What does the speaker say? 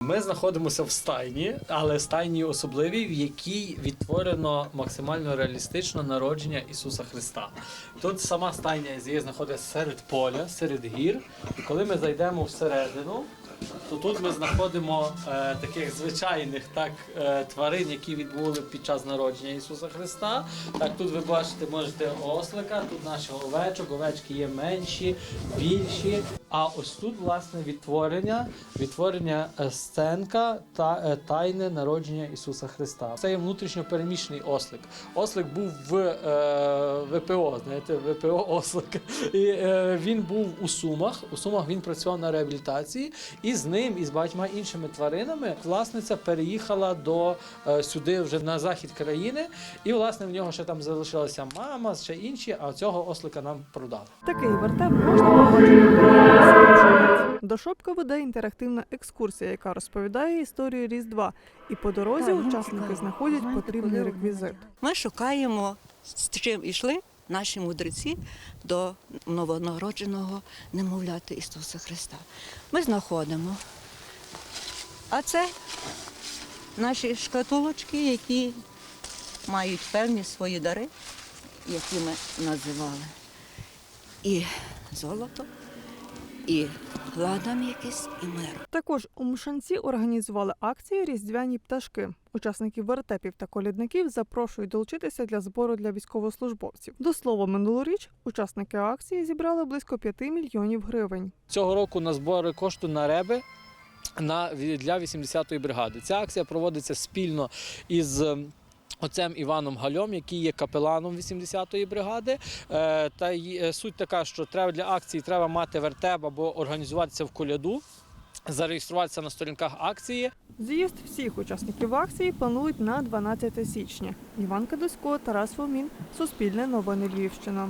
Ми знаходимося в стайні, але стайні особливій, в якій відтворено максимально реалістично народження Ісуса Христа. Тут сама стайня є знаходиться серед поля, серед гір. І коли ми зайдемо всередину, то тут ми знаходимо е, таких звичайних так, е, тварин, які відбули під час народження Ісуса Христа. Так, тут ви бачите, можете ослика, тут наші овечок, овечки є менші, більші. А ось тут, власне, відтворення, відтворення е, сценка та е, тайне народження Ісуса Христа. Це є внутрішньо ослик. Ослик був в е, ВПО, знаєте, ВПО ослик. І е, він був у Сумах. У Сумах він працював на реабілітації, і з ним, і з багатьма іншими тваринами, власниця переїхала до е, сюди вже на захід країни. І власне в нього ще там залишилася мама, ще інші, а цього ослика нам продали. Такий вертеп можна побачити. До Шопка веде інтерактивна екскурсія, яка розповідає історію Різдва. І по дорозі Так, ну, учасники знаходять потрібний реквізит. Ми шукаємо, з чим йшли наші мудреці до новонародженого немовляти Ісуса Христа. Ми знаходимо. А це наші шкатулочки, які мають певні свої дари, які ми називали. І золото, і ладан якийсь, і мир. Також у Мшанці організували акцію Різдвяні пташки. Учасників вертепів та колідників запрошують долучитися для збору для військовослужбовців. До слова, минулоріч учасники акції зібрали близько 5 мільйонів гривень. Цього року на збори кошту на реби. На для 80-ї бригади ця акція проводиться спільно із ем, отцем Іваном Гальом, який є капеланом 80-ї бригади. Е, та е, суть така, що треба для акції треба мати вертеп або організуватися в коляду, зареєструватися на сторінках акції. З'їзд всіх учасників акції планують на 12 січня. Іван Кадусько, Тарас Фомін, Суспільне новини Львівщина.